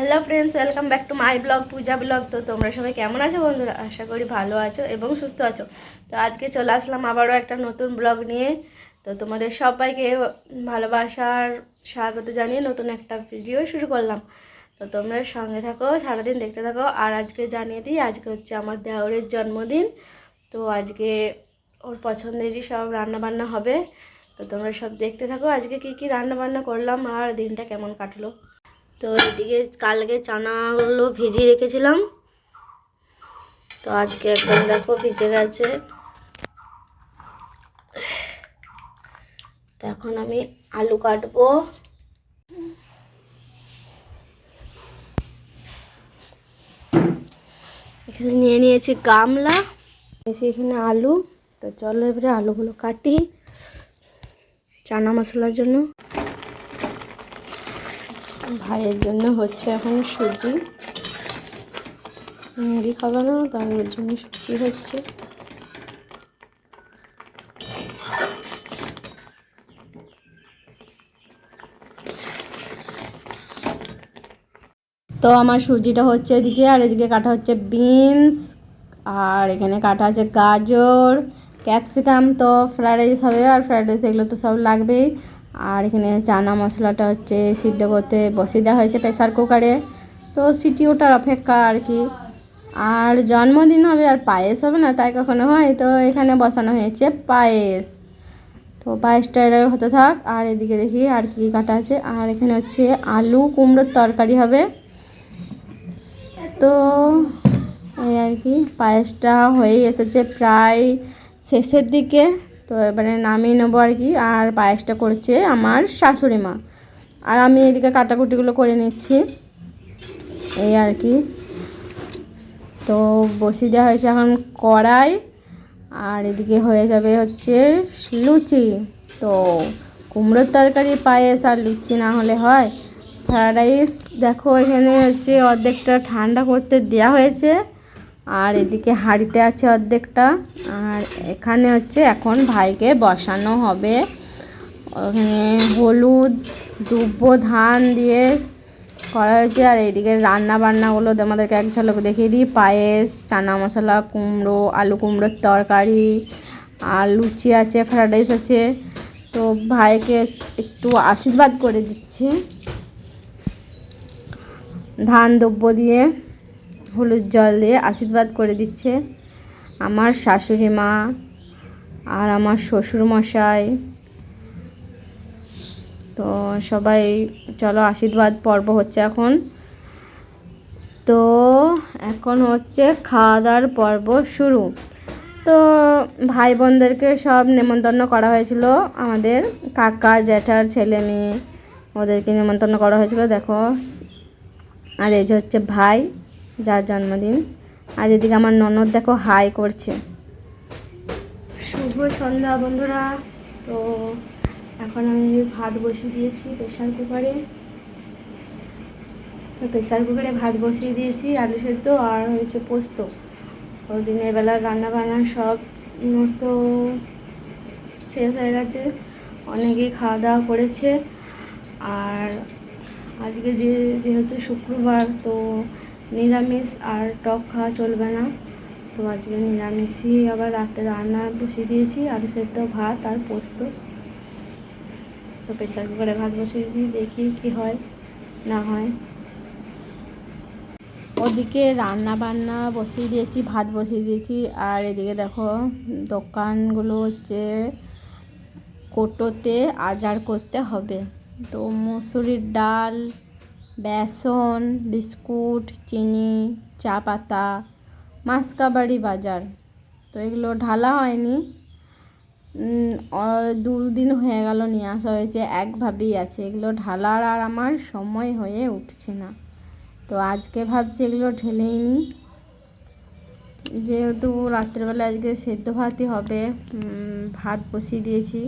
Hello friends welcome back to my blog Puja blog তো তোমরা সবাই কেমন আছো বন্ধুরা? আশা করি ভালো আছো এবং সুস্থ আছো। তো আজকে চলে আসলাম আবারও একটা নতুন ব্লগ নিয়ে। তো তোমাদের সবাইকে ভালোবাসার স্বাগত জানিয়ে নতুন একটা ভিডিও শুরু করলাম। তো তোমরা সঙ্গে থাকো, সারাদিন দেখতে থাকো। আর আজকে জানিয়ে দিই, আজকে হচ্ছে আমার দেওরের জন্মদিন। তো আজকে ওর পছন্দেরই সব রান্নাবান্না হবে। তো তোমরা সব দেখতে থাকো, আজকে কি কি রান্নাবান্না করলাম আর দিনটা কেমন কাটলো। তো এদিকে কালকে চানাগুলো ভিজিয়ে রেখেছিলাম। তো আজকে একদম দেখো ভিজে গেছে। এখন আমি আলু কাটবো। এখানে নিয়ে নিয়েছি গামলা, নিয়েছি এখানে আলু। তো চলো এবারে আলুগুলো কাটি চানা মশলার জন্য। ভাইয়ের জন্য হচ্ছে এখন সুজি। মুড়ি খাবে না তাই ওর জন্য সুজি হচ্ছে। তো আমার সুজিটা হচ্ছে এদিকে, আর এদিকে কাটা হচ্ছে বিনস, আর এখানে কাটা আছে গাজর, ক্যাপসিকাম, তো ফ্রাইড রাইস হবে, আর ফ্রাইড রাইস এগুলো তো সব লাগবেই। আর এখানে চানা মশলাটা হচ্ছে সিদ্ধ করতে বসিয়ে দেওয়া হয়েছে প্রেসার কুকারে। তো সিটি ওটার অপেক্ষা আর কি। আর জন্মদিন হবে আর পায়েস হবে না তাই কখনো হয়? তো এখানে বসানো হয়েছে পায়েস। তো পায়েসটা এর হতে থাক, আর এদিকে দেখি আর কি কাটা আছে। আর এখানে হচ্ছে আলু কুমড়োর তরকারি হবে। তো এই আর কি, পায়েসটা হয়েই এসেছে প্রায় শেষের দিকে। তো এবারে নামিয়ে নেব আর কি, আর পায়েসটা করছে আমার শাশুড়ি মা। আর আমি এদিকে কাটাকুটিগুলো করে নিচ্ছি, এই আর কি। তো বসিয়ে দেওয়া হয়েছে এখন কড়াই, আর এদিকে হয়ে যাবে হচ্ছে লুচি। তো কুমড়োর তরকারি, পায়েস আর লুচি না হলে হয়। ফ্রায়েড রাইস দেখো এখানে হচ্ছে অর্ধেকটা ঠান্ডা করতে দেওয়া হয়েছে। আর এদিকে হাঁড়িতে আছে অর্ধেকটা, আর এখানে হচ্ছে এখন ভাইকে বসানো হবে। ওখানে হলুদ, দুব্ব, ধান দিয়ে করা হয়েছে, আর এইদিকে রান্না বান্নাগুলো আমাদেরকে এক ঝলক দেখিয়ে দিই। পায়েস, চানা মশলা, কুমড়ো, আলু কুমড়োর তরকারি, আর লুচি আছে ফ্রায়েড রাইস আছে। তো ভাইকে একটু আশীর্বাদ করে দিচ্ছে। ধান দ্রব্য দিয়ে। হলুদ জল দিয়ে আশীর্বাদ করে দিচ্ছে। আমার শাশুড়ি মা আর আমার শ্বশুর মশাই। তো সবাই, চলো আশীর্বাদ পর্ব হচ্ছে এখন। তো এখন হচ্ছে খাওয়া দাওয়ার পর্ব শুরু। তো ভাই বোনদেরকে সব নেমন্তন্ন করা হয়েছিল। আমাদের কাকা, জ্যাঠার ছেলে মেয়ে, ওদেরকে নেমন্তন্ন করা হয়েছিল, দেখো। আর এই যে হচ্ছে ভাই। যার জন্মদিন। আর এদিকে আমার ননদ দেখো হাই করছে। শুভ সন্ধ্যা বন্ধুরা। তো এখন আমি ভাত বসিয়ে দিয়েছি প্রেশার কুকারে। তো প্রেশার কুকারে ভাত বসিয়ে দিয়েছি, আলু সেদ্ধ আর হয়েছে পোস্ত। তো দিনের বেলা রান্না বান্না সব সমস্ত শেষ হয়ে গেছে। অনেকেই খাওয়া দাওয়া করেছে। আর আজকে যে যেহেতু শুক্রবার, তো নিরামিষ আর টক খাওয়া চলবে না। তো আজকে নিরামিষই আবার রাতে রান্না বসিয়ে দিয়েছি, আলু সেদ্ধ, ভাত আর পোস্ত। তো প্রেসার কুকারে ভাত বসিয়েছি দেখি কি হয়, না হয়। ওদিকে রান্না বান্না বসিয়ে দিয়েছি, ভাত বসিয়ে দিয়েছি, আর এদিকে দেখো দোকানগুলো হচ্ছে কোটোতে আজার করতে হবে। তো মুসুরির ডাল বেসন, বিস্কুট, চিনি, চা পাতা মাসকাবাড়ি বাজার। তো এগুলো ঢালা হয়নি। দুদিন হয়ে গেল নিয়ে আসা হয়েছে, একভাবেই আছে। এগুলো ঢালার আর আমার সময় হয়ে উঠছে না। তো আজকে ভাবছি এগুলো ঢেলেই নি যেহেতু রাত্রেবেলা আজকে সেদ্ধ ভাতই হবে ভাত বসিয়ে দিয়েছি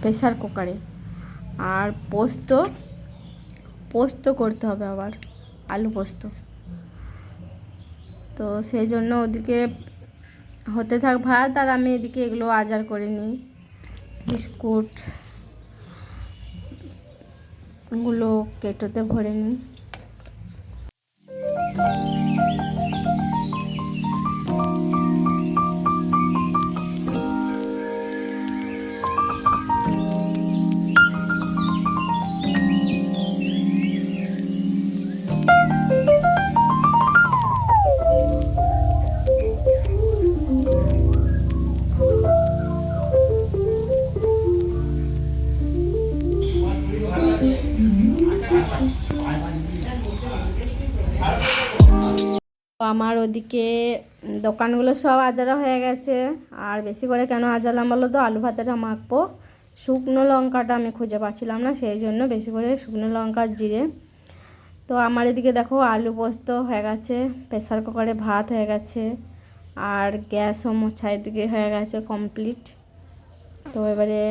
প্রেসার কুকারে। আর পোস্ত পোস্ত করতে হবে আবার, আলু পোস্ত। তো সেই জন্য ওদিকে হতে থাক ভাত, আর আমি এদিকে এগুলো আজার করে নিই। বিস্কুট, গুলো কেটোতে ভরে নিই। আমার ওদিকে দোকানগুলো সব আজারা হয়ে গেছে। আর বেশি করে কেন আজালাম বলো তো, আলু ভাতেটা মাখবো শুকনো লঙ্কাটা আমি খুঁজে পাচ্ছিলাম না, সেই জন্য বেশি করে শুকনো লঙ্কা আর জিরে। তো আমার এদিকে দেখো আলু পোস্ত হয়ে গেছে, প্রেসার কুকারে ভাত হয়ে গেছে, আর গ্যাসও মোছা এদিকে হয়ে গেছে কমপ্লিট তো এবারে